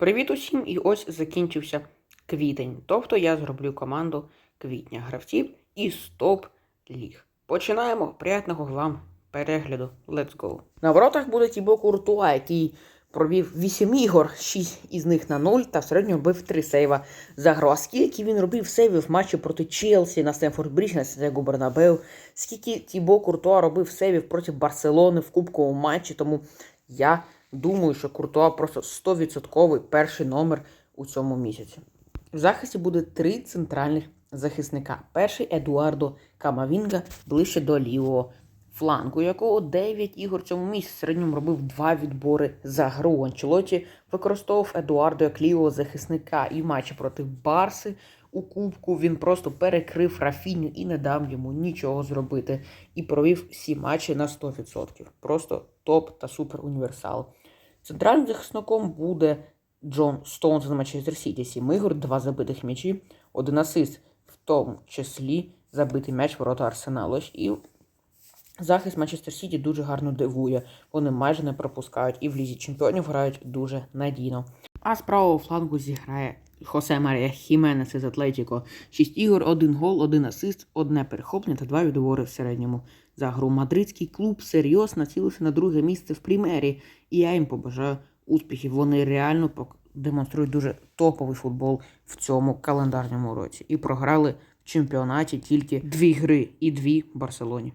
Привіт усім! І ось закінчився квітень. Тобто я зроблю команду квітня гравців і стоп ліг. Починаємо. Приятного вам перегляду. Let's go. На воротах буде Тібо Куртуа, який провів 8 ігор, 6 із них на 0 та в середньому робив 3 сейва за гру. А скільки він робив сейвів в матчі проти Челсі на Стемфорд Брідж, на Сантьяго Бернабеу, скільки Тібо Куртуа робив сейвів проти Барселони в кубковому матчі, тому я думаю, що Куртуа просто 100% перший номер у цьому місяці. В захисті буде три центральних захисника. Перший Едуардо Камавінга ближче до лівого флангу, якого 9 ігор цьому місяці. В середньому робив два відбори за гру. Анчелоті використовував Едуардо як лівого захисника і в матчі проти Барси у Кубку він просто перекрив Рафіню і не дав йому нічого зробити. І провів всі матчі на 100%. Просто топ та супер універсал. Центральним захисником буде Джон Стоунс з Манчестер Сіті. 7 ігор, 2 забитих м'ячі, один асист, в тому числі забитий м'яч ворота Арсеналу. І захист Манчестер Сіті дуже гарно дивує. Вони майже не пропускають і в лізі чемпіонів грають дуже надійно. А з правого флангу зіграє Хосе Марія Хіменес із Атлетіко. 6 ігор, 1 гол, 1 асист, одне перехоплення та 2 відбори в середньому. За гру мадридський клуб серйозно націлився на друге місце в Прімері, і я їм побажаю успіхів. Вони реально демонструють дуже топовий футбол в цьому календарному році. І програли в чемпіонаті тільки дві гри і дві в Барселоні.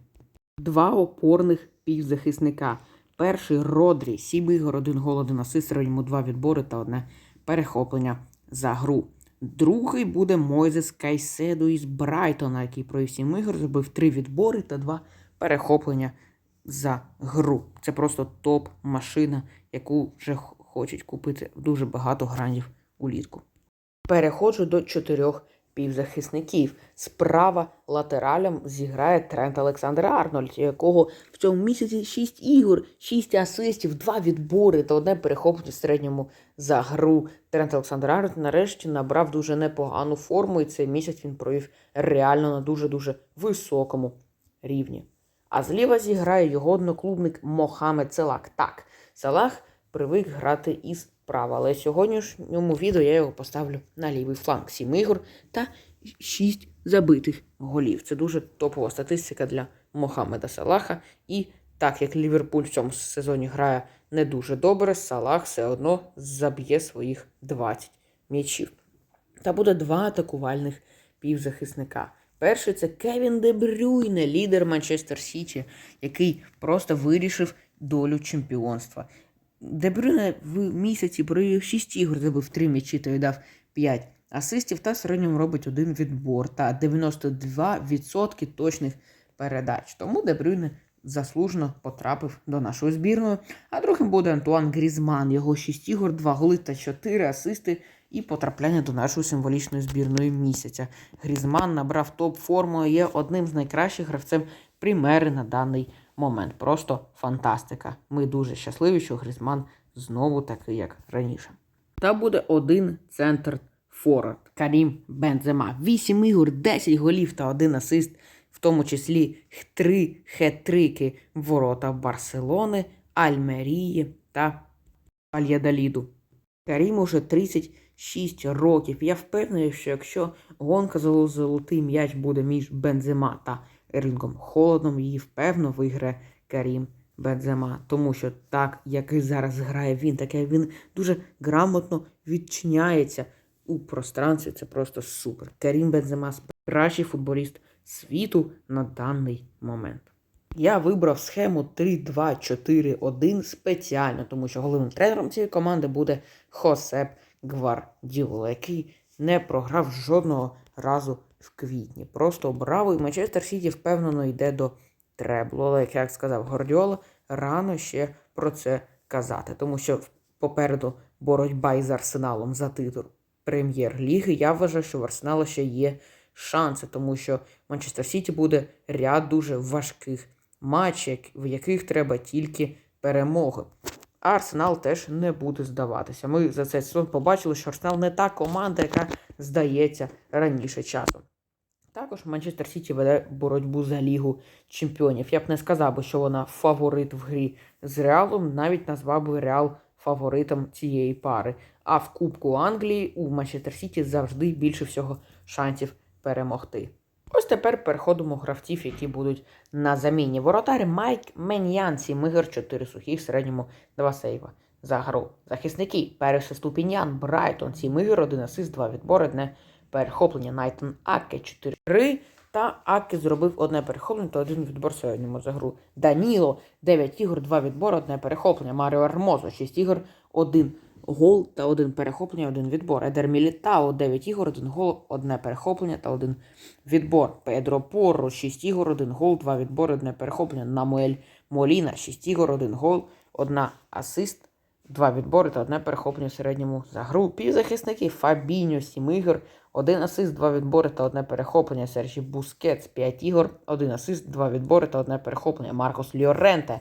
Два опорних півзахисника. Перший Родрі, 7 ігор, 1 гол, 1 асист, середньому 2 відбори та одне перехоплення за гру. Другий буде Мойзес Кайседу із Брайтона, який провів 7 ігор, зробив 3 відбори та 2 перехоплення за гру. Це просто топ-машина, яку вже хочуть купити дуже багато грандів улітку. Переходжу до чотирьох півзахисників. Справа латералем зіграє Трент Олександр Арнольд, якого в цьому місяці 6 ігор, 6 асистів, 2 відбори та одне перехоплення в середньому за гру. Трент Олександр Арнольд нарешті набрав дуже непогану форму, і цей місяць він провів реально на дуже-дуже високому рівні. А зліва зіграє його одноклубник Мохамед Салак. Так, Салах привик грати із права, але сьогоднішньому відео я його поставлю на лівий фланг. 7 ігор та 6 забитих голів. Це дуже топова статистика для Мохамеда Салаха. І так як Ліверпуль в цьому сезоні грає не дуже добре, Салах все одно заб'є своїх 20 м'ячів. Та буде два атакувальних півзахисника. Перший це Кевін Де Брюйне, лідер Манчестер Сіті, який просто вирішив долю чемпіонства. Де Брюйне в місяці провів 6 ігор, забив 3 м'ячі та віддав 5 асистів та в середньому робить один відбор та 92% точних передач. Тому Де Брюйне заслужено потрапив до нашої збірної. А другим буде Антуан Грізман. Його 6 ігор, 2 голи та 4 асисти і потрапляння до нашої символічної збірної місяця. Грізман набрав топ-форму є одним з найкращих гравцем Примери на даний момент. Просто фантастика. Ми дуже щасливі, що Грізман знову такий, як раніше. Та буде один центр форвард Карім Бензема. 8 ігор, 10 голів та один асист, в тому числі 3 хет-трики ворота Барселони, Альмерії та Альядаліду. Карім уже 36 років. Я впевнений, що якщо гонка за золотий м'яч буде між Бензема та Ерлінгом Холодом, її впевно виграє Карім Бензема. Тому що так, як і зараз грає він, таке він дуже грамотно відчиняється у пространстві. Це просто супер. Карім Бензема кращий футболіст світу на даний момент. Я вибрав схему 3-2-4-1 спеціально, тому що головним тренером цієї команди буде Хосеп Гвардіола, який не програв жодного разу в квітні. Просто браво, і Манчестер Сіті впевнено йде до треблу. Але, як сказав, Гвардіола рано ще про це казати, тому що попереду боротьба із Арсеналом за титул прем'єр-ліги. Я вважаю, що в Арсенала ще є шанси, тому що Манчестер Сіті буде ряд дуже важких матчів, в яких треба тільки перемоги. А Арсенал теж не буде здаватися. Ми за цей сезон побачили, що Арсенал не та команда, яка здається раніше часом. Також Манчестер Сіті веде боротьбу за Лігу чемпіонів. Я б не сказав би, що вона фаворит в грі з Реалом, навіть назвав би Реал фаворитом цієї пари. А в Кубку Англії у Манчестер Сіті завжди більше всього шансів перемогти. Ось тепер переходимо гравців, які будуть на заміні. Воротар Майк Меньян, 7 ігор, 4 сухих, в середньому 2 сейва за гру. Захисники Перес Ступіньян, Брайтон, 7 ігор, 1 асист, 2 відбори, одне перехоплення. Найтон Аке 4 гри. Та Аке зробив одне перехоплення та один відбор в середньому за гру. Даніло 9 ігор, 2 відбори, одне перехоплення. Маріо Армозо 6 ігор, 1 гол та один перехоплення, один відбор. Едер Мілітао 9 ігор, 1 гол, одне перехоплення та один відбор. Педро Порро 6 ігор, 1 гол, 2 відбори, одне перехоплення. Намуель Моліна 6 ігор, 1 гол, 1 асист, 2 відбори та одне перехоплення в середньому за гру. Півзахисники Фабіньо 7 ігор, 1 асист, 2 відбори та одне перехоплення. Сержі Бускетс 5 ігор, 1 асист, 2 відбори та одне перехоплення. Маркос Льоренте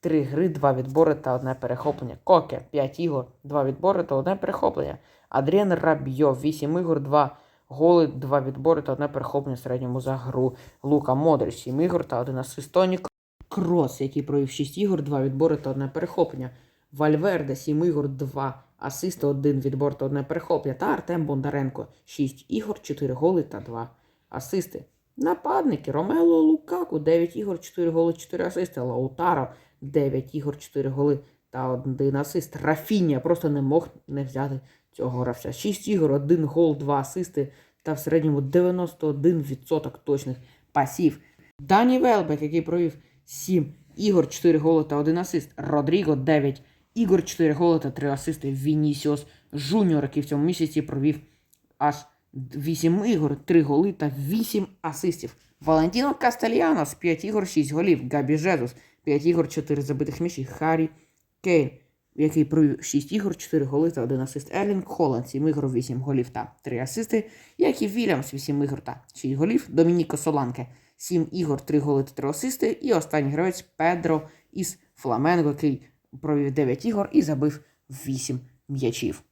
3 гри, 2 відбори та одне перехоплення. Коке 5 ігор, 2 відбори та одне перехоплення. Адріан Рабьо 8 ігор, 2 голи, 2 відбори та одне перехоплення в середньому за гру. Лука Модрич 7 ігор та 1 асист. Тоні Крос, який провів 6 ігор, 2 відбори та одне перехоплення. Вальверде 7 ігор, 2 асисти, 1 відбор та одне перехоплення. Та Артем Бондаренко 6 ігор, 4 голи та 2 асисти. Нападники Ромело Лукаку 9 ігор, 4 голи, 4 асисти. Лаутаро 9 ігор, 4 голи та 1 асист. Рафіння просто не мог не взяти цього гравця. 6 ігор, 1 гол, 2 асисти та в середньому 91% точних пасів. Дані Велбек, який провів 7 ігор, 4 голи та 1 асист. Родріго 9 ігор, 4 голи та 3 асисти. Вінісіос Жуніор, який в цьому місяці провів аж 8 ігор, 3 голи та 8 асистів. Валентіно Кастельянос 5 ігор, 6 голів. Габі Жезус 5 ігор, 4 забитих м'ячі. Харі Кейн, який провів 6 ігор, 4 голи та 1 асист. Ерлінг Холланд 7 ігор, 8 голів та 3 асисти. Як і Вільямс 8 ігор та 6 голів. Домініко Соланке 7 ігор, 3 голи та 3 асисти. І останній гравець Педро із Фламенго, який провів 9 ігор і забив 8 м'ячів.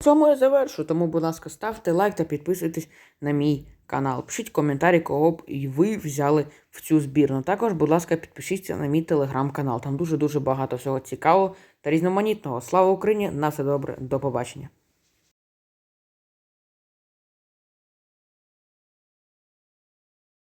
Цьому я завершу, тому, будь ласка, ставте лайк та підписуйтесь на мій канал. Пишіть коментарі, кого б і ви взяли в цю збірну. Також, будь ласка, підпишіться на мій телеграм-канал. Там дуже-дуже багато всього цікавого та різноманітного. Слава Україні! На все добре, до побачення!